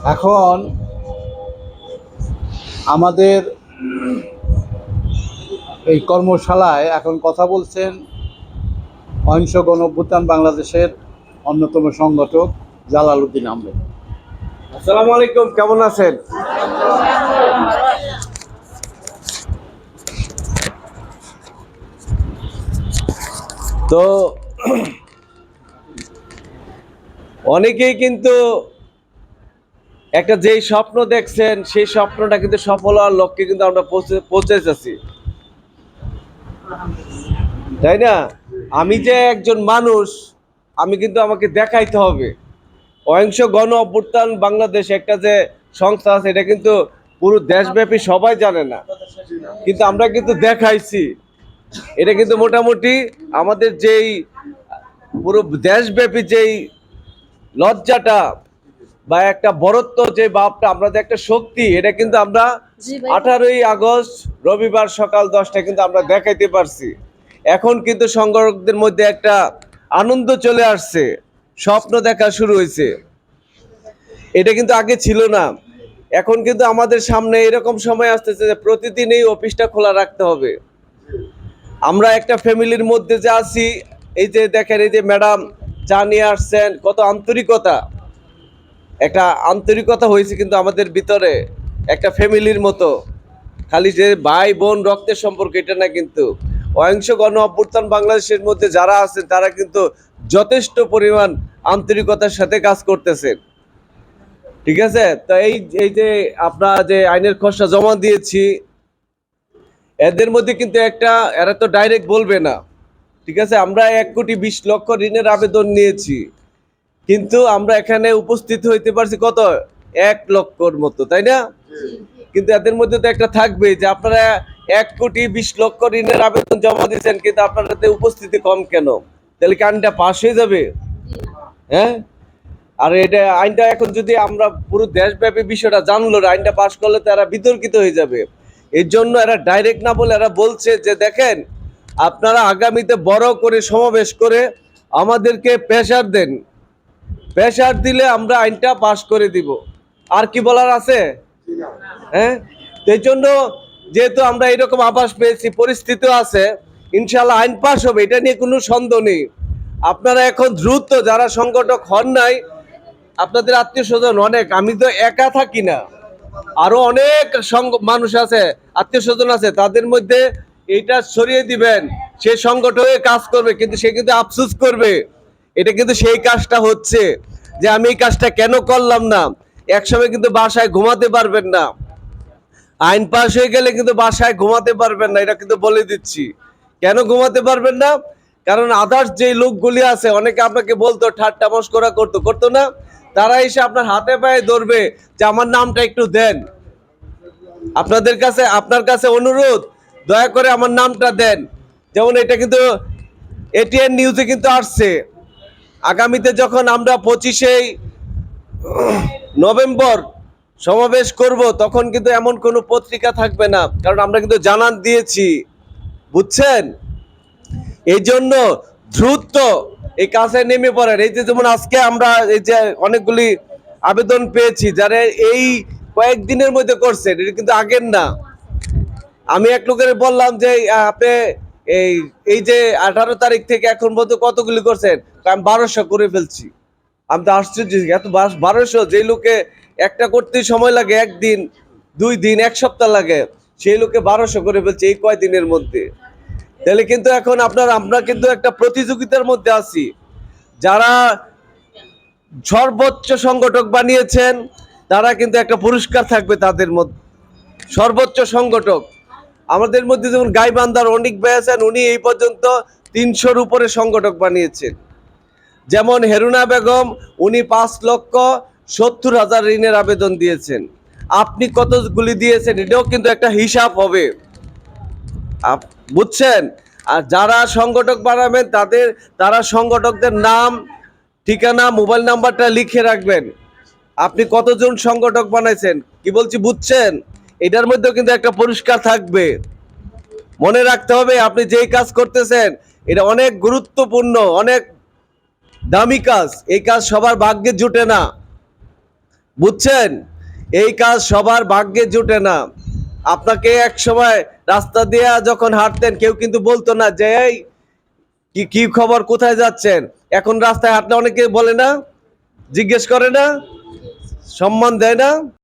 এখন আমাদের এই কর্মশালায় এখন কথা বলছেন অহিংস গণ অভ্যুত্থান বাংলাদেশের অন্যতম সংগঠক জালাল উদ্দিন আহমেদ। আসসালামু আলাইকুম, কেমন আছেন? তো, অনেকেই কিন্তু একটা যেই স্বপ্ন দেখছেন, সেই স্বপ্নটা কিন্তু সফল হওয়ার লক্ষ্যে কিন্তু আমরা পৌঁছে, পৌঁছেছি। তাই না? আমি যে একজন মানুষ, আমি কিন্তু আমাকে দেখাইতে হবে। অহিংস গণ অভ্যুত্থান বাংলাদেশ একটা যে সংস্থা আছে, এটা কিন্তু পুরো দেশব্যাপী সবাই জানে না। কিন্তু আমরা কিন্তু দেখাইছি। এটা কিন্তু মোটামুটি আমাদের যেই পুরো দেশব্যাপী যেই লজ্জাটা বা একটা বরত্ব যে বাপটা আমরা যে একটা শক্তি এটা কিন্তু আমরা আঠারোই আগস্ট রবিবার সকাল দশটা কিন্তু আমরা দেখাইতে পারছি। এখন কিন্তু সংগঠকদের মধ্যে একটা আনন্দ চলে আসছে স্বপ্ন দেখা শুরু হয়েছে। এটা কিন্তু আগে ছিল না। এখন কিন্তু আমাদের সামনে এরকম সময় আসতেছে যে প্রতিদিন এই অফিসটা খোলা রাখতে হবে। আমরা একটা ফ্যামিলির মধ্যে যে আছি এই যে দেখেন এই যে ম্যাডাম চা নিয়ে আসছেন কত আন্তরিকতা। একটা আন্তরিকতা হয়েছে কিন্তু আমাদের ভিতরে, একটা ফ্যামিলির মতো। খালি যে ভাই, বোন রক্তের সম্পর্ক, এটা না কিন্তু। অহিংস গণ অভ্যুত্থান বাংলাদেশের মধ্যে যারা আছেন, তারা কিন্তু যথেষ্ট পরিমাণ আন্তরিকতার সাথে কাজ করতেছেন। ঠিক আছে? তো এই এই যে আপনারা যে আইনের খসড়া জমা দিয়েছি, এদের মধ্যে কিন্তু একটা, এরা তো ডাইরেক্ট বলবে না। ঠিক আছে? আমরা এক কোটি বিশ লক্ষ ঋণের আবেদন নিয়েছি। কিন্তু আমরা এখানে উপস্থিত হইতে পারছি কত? এক লক্ষর মতো, তাই না? কিন্তু এদের মধ্যে তো একটা থাকবে যে আপনারা এক কোটি বিশ লক্ষ ঋণের আবেদন জমা দিয়েছেন, কিন্তু আপনাদের উপস্থিতি কম কেন? তাহলে কি আইনটা পাশ হয়ে যাবে? হ্যাঁ? আর এটা আইনটা এখন যদি আমরা পুরো দেশব্যাপী বিষয়টা জানলো, আইনটা পাশ করলে তারা বিতর্কিত হয়ে যাবে। এর জন্য এরা ডাইরেক্ট না বলে এরা বলছে যে, দেখেন, আপনারা আগামীতে বড় করে সমাবেশ করে আমাদেরকে প্রেশার দেন। প্রেশার দিলে আমরা আইনটা পাশ করে দিব। আর কি বলার আছে? হ্যাঁ? এই জন্য যেহেতু আমরা এরকম আভাস পেয়েছি, পরিস্থিতিও আছে ইনশাল্লাহ আইন পাশ হবে, এটা নিয়ে কোনো সন্দেহ নেই। আপনারা এখন দ্রুত যারা সংগঠক হন নাই, আপনাদের আত্মীয় স্বজন অনেক, আমি তো একা থাকি না। আরও অনেক মানুষ আছে, আত্মীয় স্বজন আছে, তাদের মধ্যে এইটা সরিয়ে দিবেন। সে সংগঠনে কাজ করবে, কিন্তু সে কিন্তু আফসুস করবে। এটা কিন্তু সেই কাজটা হচ্ছে যে আমি এই কাজটা কেন করলাম না? একসময় কিন্তু বাসায় ঘুমাতে পারবেন না। আইন পাশ হয়ে গেলে কিন্তু বাসায় ঘুমাতে পারবেন না, এটা কিন্তু বলে দিচ্ছি। কেন ঘুমাতে পারবেন না? কারণ আদার্স যে লোকগুলি আছে, অনেকে আপনাকে বলতো, ঠাট্টা মস্করা করতো। করতো না। তারা এসে আপনার হাতে পায়ে ধরবে যে, আমার নামটা একটু দেন। আপনাদের কাছে, আপনার কাছে অনুরোধ, দয়া করে আমার নামটা দেন। যেমন এটা কিন্তু এটিএন নিউজে কিন্তু আসছে। আগামীতে যখন আমরা পঁচিশেই নভেম্বর সমাবেশ করব, তখন কিন্তু এমন কোনো পত্রিকা থাকবে না। কারণ আমরা কিন্তু জানান দিয়েছি। বুঝছেন? এই জন্য দ্রুত এই কাজে নেমে পড়েন এই যে যেমন আজকে আমরা এই যে অনেকগুলি আবেদন পেয়েছি, যারা এই কয়েকদিনের মধ্যে করছেন, এটা কিন্তু আগের না। আমি এক লোকের বললাম যে, আপনি এই এই যে আঠারো তারিখ থেকে এখন পর্যন্ত কতগুলি করছেন? আমি বারোশো করে ফেলছি। আমি তো আশ্চর্য, এত বারোশো যে লোকে একটা করতে সময় লাগে, একদিন, দুই দিন, এক সপ্তাহ লাগে, সেই লোকে বারোশো করে ফেলছে এই কয়দিনের মধ্যে। তাহলে কিন্তু এখন আপনার, আমরা কিন্তু একটা প্রতিযোগিতার মধ্যে আছি। যারা সর্বোচ্চ সংগঠক বানিয়েছেন, তারা কিন্তু একটা পুরস্কার থাকবে তাদের মধ্যে। সর্বোচ্চ সংগঠক। আমাদের মধ্যে যেমন গাইবান্ধার অনেক ভাই আছেন, উনি এই পর্যন্ত তিনশোর উপরে সংগঠক বানিয়েছেন। যেমন হেরুনা বেগম, উনি পাঁচ লক্ষ সত্তর হাজার ঋণের আবেদন দিয়েছেন। আপনি কতগুলি দিয়েছেন, এটাও কিন্তু একটা হিসাব হবে। বুঝছেন? আর যারা সংগঠক বানাবেন, তাদের, তারা সংগঠকদের নাম, ঠিকানা, মোবাইল নাম্বারটা লিখে রাখবেন। আপনি কতজন সংগঠক বানাইছেন, কি বলছি, বুঝছেন? এটার মধ্যেও কিন্তু একটা পরিষ্কার থাকবে। মনে রাখতে হবে, আপনি যেই কাজ করতেছেন, এটা অনেক গুরুত্বপূর্ণ, অনেক দামি কাজ। এই কাজ সবার ভাগ্যে জুটে না। বুঝছেন? এই কাজ সবার ভাগ্যে জুটে না। আপনাকে এক সময় রাস্তা দিয়ে যখন হাঁটতেন, কেউ কিন্তু বলতো না যে, এই, কি কি খবর, কোথায় যাচ্ছেন? এখন রাস্তায় হাঁটলে অনেকে বলে না, জিজ্ঞেস করে না, সম্মান দেয় না।